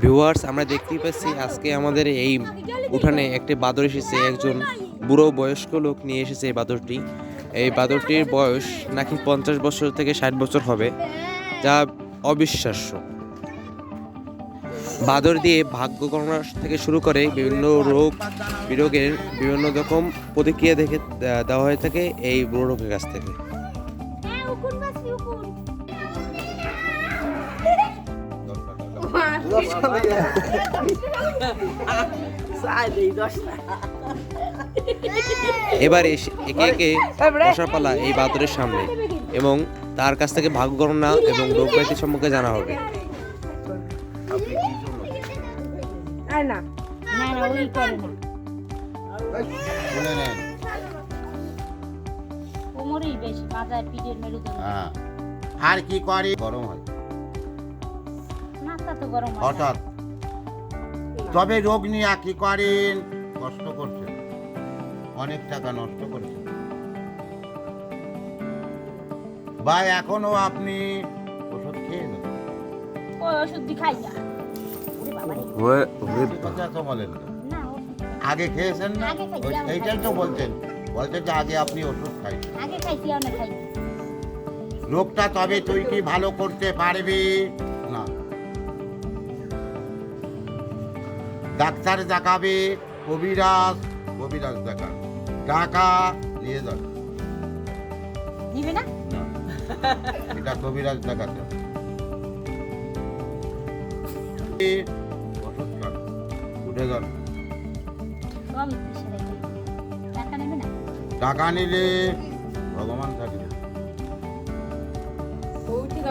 Viewers আমরা দেখতেই পাচ্ছি আজকে আমাদের এই উঠানে একটি বাদর এসেছে, একজন বুড়ো বয়স্ক লোক নিয়ে এসেছে এই বাদরটি। এই বাদরটির বয়স নাকি পঞ্চাশ বছর থেকে ষাট বছর হবে, যা অবিশ্বাস্য। বাদর দিয়ে ভাগ্য গণনা থেকে শুরু করে বিভিন্ন রোগ বিরোগের বিভিন্ন রকম প্রতিক্রিয়া দেখে দেওয়া হয়ে থাকে এই বুড়ো লোকের কাছ থেকে। এবার এসে একে একে বসার পালা এই বাদরের সামনে এবং তার কাছ থেকে ভাগ্য গণনা এবং রোগ ব্যাধি সম্পর্কে জানা হবে। আর না। না না ওই করে না। শুনে নেন। কোমরই বেশি বাজার পিঠের মেরুদণ্ড। হ্যাঁ। আর কি করে? গরম হয়। গরম হয় না। হঠাৎ। তবে রোগ নিয়ে কি করেন? কষ্ট করছেন অনেক টাকা নষ্ট করছেন বা এখনও আপনি ওষুধ খেয়ে নেন। ওই ওষুধ দি খাই না ওরে বাবা রে। কথা তো বলেন না। না ওষুধ আগে খেয়েছেন না? আগে খাইছি, ওই- আমি এইটাই তো খাইছি। বলছেন। বলছেন যে আগে আপনি ওষুধ খাইছেন আগে খাইছি অনেক খাই রোগটা তবে তুই কি ভালো করতে পারবি? ডাক্তার দেখাবে কবিরাজ কবিরাজ দেখা টাকা নিয়ে যাবে। নিবে না? এটা কবিরাজ দেখাতে ওষুধ খান উঠে যান টাকা নিলে ভগবান থাকবে। ওই থেকে